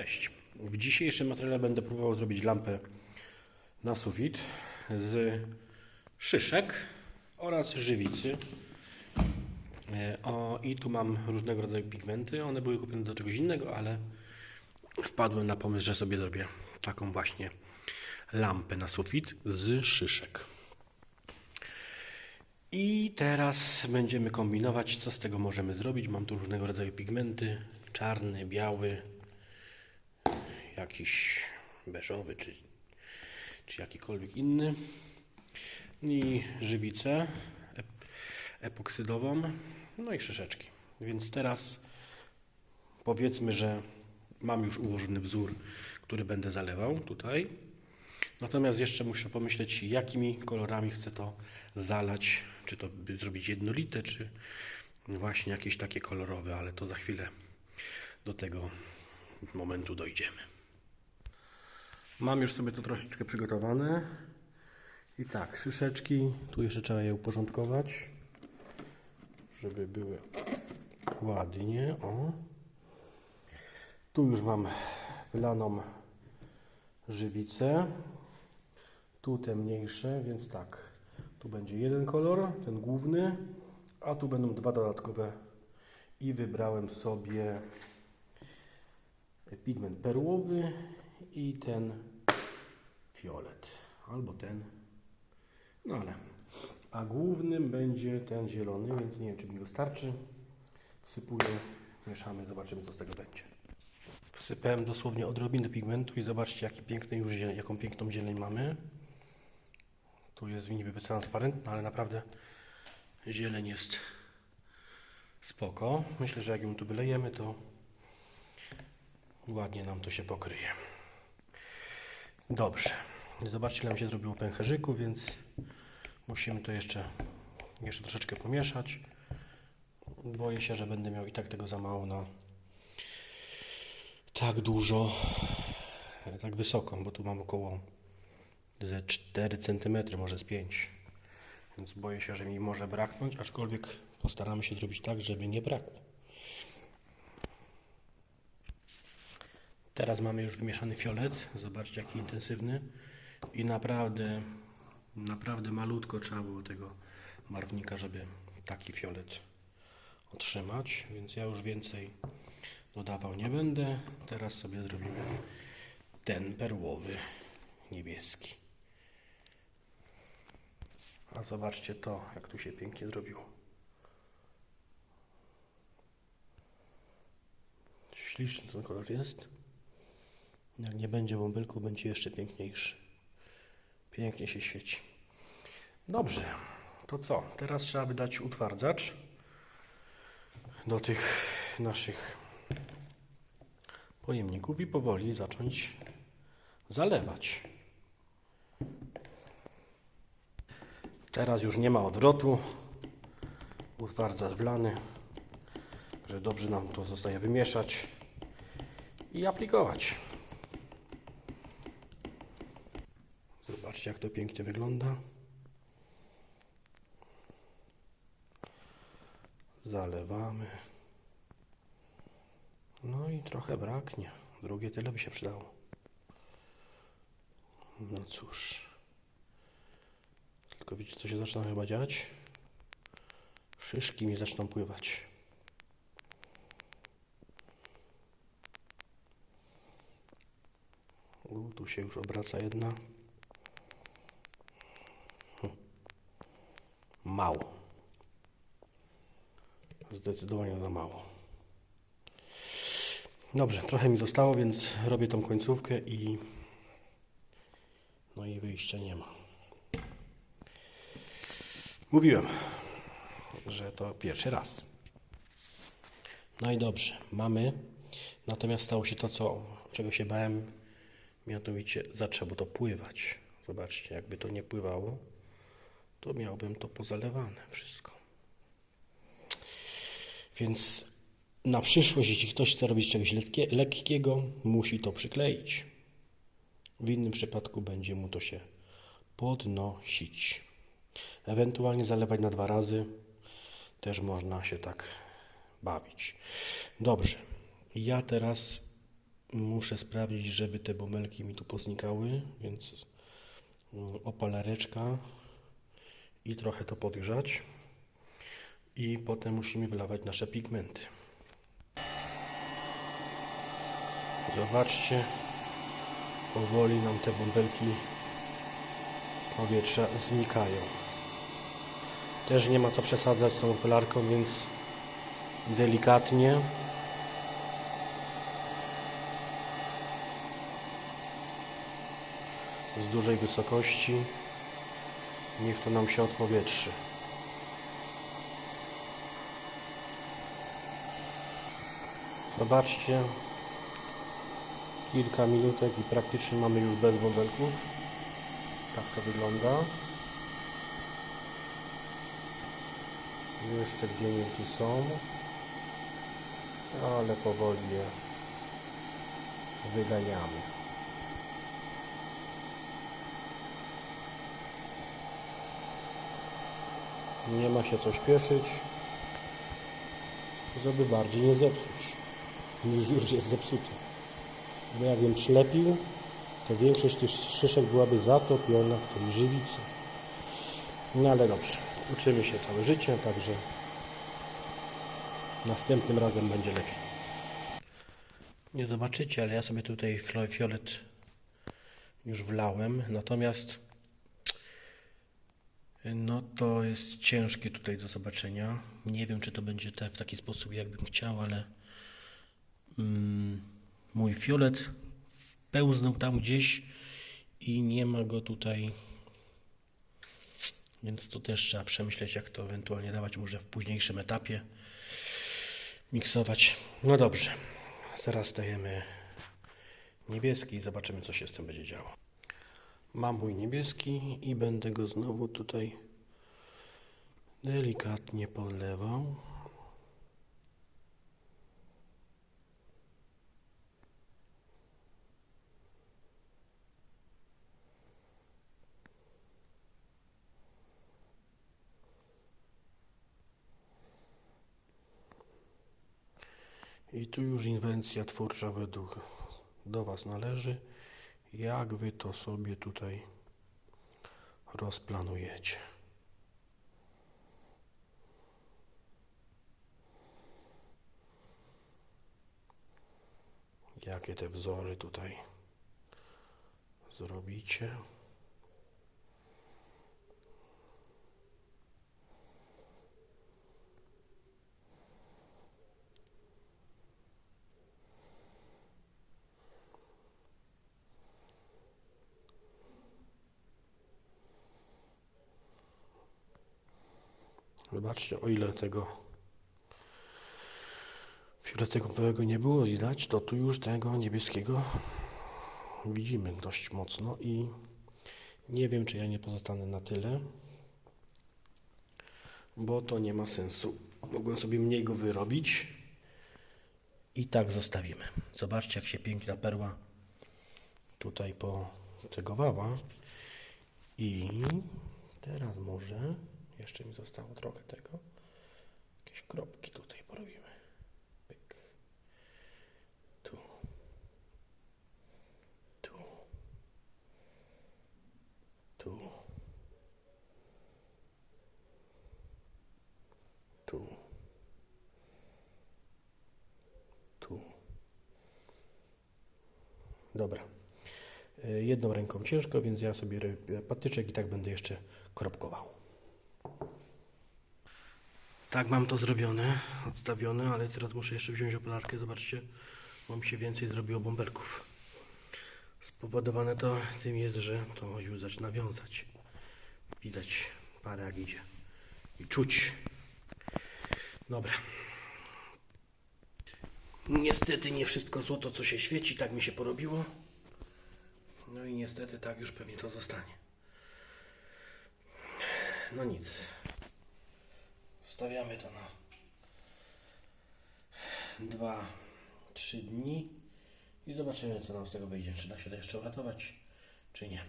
Cześć. W dzisiejszym materiale będę próbował zrobić lampę na sufit z szyszek oraz żywicy. E, O, I tu mam różnego rodzaju pigmenty. One były kupione do czegoś innego, ale wpadłem na pomysł, że sobie zrobię taką właśnie lampę na sufit z szyszek. I teraz będziemy kombinować, co z tego możemy zrobić. Mam tu różnego rodzaju pigmenty: czarny, biały, jakiś beżowy czy, czy jakikolwiek inny. I żywicę ep- epoksydową no i szyszeczki. Więc teraz powiedzmy, że mam już ułożony wzór który będę zalewał tutaj. Natomiast jeszcze muszę pomyśleć jakimi kolorami chcę to zalać. Czy to zrobić jednolite czy właśnie jakieś takie kolorowe ale to za chwilę do tego momentu dojdziemy Mam już sobie to troszeczkę przygotowane. I tak, szyszeczki. Tu jeszcze trzeba je uporządkować, żeby były ładnie. O. Tu już mam wylaną żywicę. Tu te mniejsze, więc tak. Tu będzie jeden kolor, ten główny, a tu będą dwa dodatkowe. I wybrałem sobie pigment perłowy i ten fiolet. Albo ten. No ale. A głównym będzie ten zielony, więc nie wiem, czy mi wystarczy. Wsypuję, mieszamy, zobaczymy, co z tego będzie. Wsypałem dosłownie odrobinę pigmentu i zobaczcie, jaki piękny już jaką piękną zieleń mamy. Tu jest niby transparentna, ale naprawdę zieleń jest spoko. Myślę, że jak ją tu wylejemy, to ładnie nam to się pokryje. Dobrze. Zobaczcie, ile nam się zrobiło pęcherzyku, więc musimy to jeszcze, jeszcze troszeczkę pomieszać. Boję się, że będę miał i tak tego za mało na tak dużo, e, tak wysoką, bo tu mam około ze 4 cm, może z 5. Więc boję się, że mi może braknąć, aczkolwiek postaramy się zrobić tak, żeby nie brakło. Teraz mamy już wymieszany fiolet. Zobaczcie, jaki intensywny. I naprawdę, naprawdę malutko trzeba było tego barwnika, żeby taki fiolet otrzymać. Więc ja już więcej dodawał nie będę. Teraz sobie zrobimy ten perłowy, niebieski. A zobaczcie to, jak tu się pięknie zrobiło. Śliczny ten kolor jest. Jak nie będzie bąbelku, będzie jeszcze piękniejszy. Pięknie się świeci. Dobrze, to co? Teraz trzeba by dać utwardzacz do tych naszych pojemników i powoli zacząć zalewać. Teraz już nie ma odwrotu. Utwardzacz wlany. Że dobrze nam to zostaje wymieszać i aplikować. Zobaczcie, jak to pięknie wygląda. Zalewamy. No i trochę braknie. Drugie tyle by się przydało. No cóż. Tylko widzicie, co się zaczyna chyba dziać? Szyszki mi zaczną pływać. U, tu się już obraca jedna. Mało. Zdecydowanie za mało. Dobrze, trochę mi zostało, więc robię tą końcówkę i no i wyjścia nie ma. Mówiłem, że to pierwszy raz. No i dobrze, mamy. Natomiast stało się to, co, czego się bałem, mianowicie zaczęło to pływać. Zobaczcie, jakby to nie pływało, to miałbym to pozalewane wszystko. Więc na przyszłość, jeśli ktoś chce robić czegoś lekkie, lekkiego, musi to przykleić. W innym przypadku będzie mu to się podnosić. Ewentualnie zalewać na dwa razy. Też można się tak bawić. Dobrze. Ja teraz Muszę sprawdzić, żeby te bąbelki mi tu poznikały, więc mm, opalareczka i trochę to podgrzać. I potem musimy wylawać nasze pigmenty. Zobaczcie, powoli nam te bąbelki powietrza znikają. Też nie ma co przesadzać z tą opalarką, więc delikatnie. Z dużej wysokości. Niech to nam się odpowietrzy. Zobaczcie, kilka minutek i praktycznie mamy już bez bąbelków. Tak to wygląda. Jeszcze gdzie niegdzie są, ale powoli je wyganiamy. Nie ma się co śpieszyć, żeby bardziej nie zepsuć, niż już jest zepsuty. Bo jakbym przylepił, to większość tych szyszek byłaby zatopiona w tej żywicy. No ale dobrze, uczymy się całe życie, także następnym razem będzie lepiej. Nie zobaczycie, ale ja sobie tutaj fiolet już wlałem, natomiast no to jest ciężkie tutaj do zobaczenia. Nie wiem, czy to będzie te, w taki sposób, jakbym chciał, ale mm, mój fiolet pełznął tam gdzieś i nie ma go tutaj. Więc to też trzeba przemyśleć, jak to ewentualnie dawać, może w późniejszym etapie miksować. No dobrze, zaraz dajemy niebieski i zobaczymy, co się z tym będzie działo. Mam mój niebieski i będę go znowu tutaj delikatnie podlewał. I tu już inwencja twórcza według do Was należy. Jak Wy to sobie tutaj rozplanujecie? Jakie te wzory tutaj zrobicie? Zobaczcie, o ile tego fioletowego nie było widać, to tu już tego niebieskiego widzimy dość mocno i nie wiem, czy ja nie pozostanę na tyle, bo to nie ma sensu. Mogłem sobie mniej go wyrobić i tak zostawimy. Zobaczcie, jak się piękna perła tutaj potegowała i teraz może jeszcze mi zostało trochę tego. Jakieś kropki tutaj porobimy. Pyk. Tu. Tu. Tu. Tu. Tu. Dobra. Y, Jedną ręką ciężko, więc ja sobie patyczek i tak będę jeszcze kropkował. Tak mam to zrobione, odstawione, ale teraz muszę jeszcze wziąć opalarkę. Zobaczcie, mi się więcej zrobiło bąbelków. Spowodowane to tym jest, że to już zaczyna wiązać. Widać parę jak idzie. I czuć. Dobra. Niestety nie wszystko złoto, co się świeci, tak mi się porobiło. No i niestety tak już pewnie to zostanie. No nic. Stawiamy to na 2-3 dni i zobaczymy, co nam z tego wyjdzie. Czy da się to jeszcze uratować, czy nie.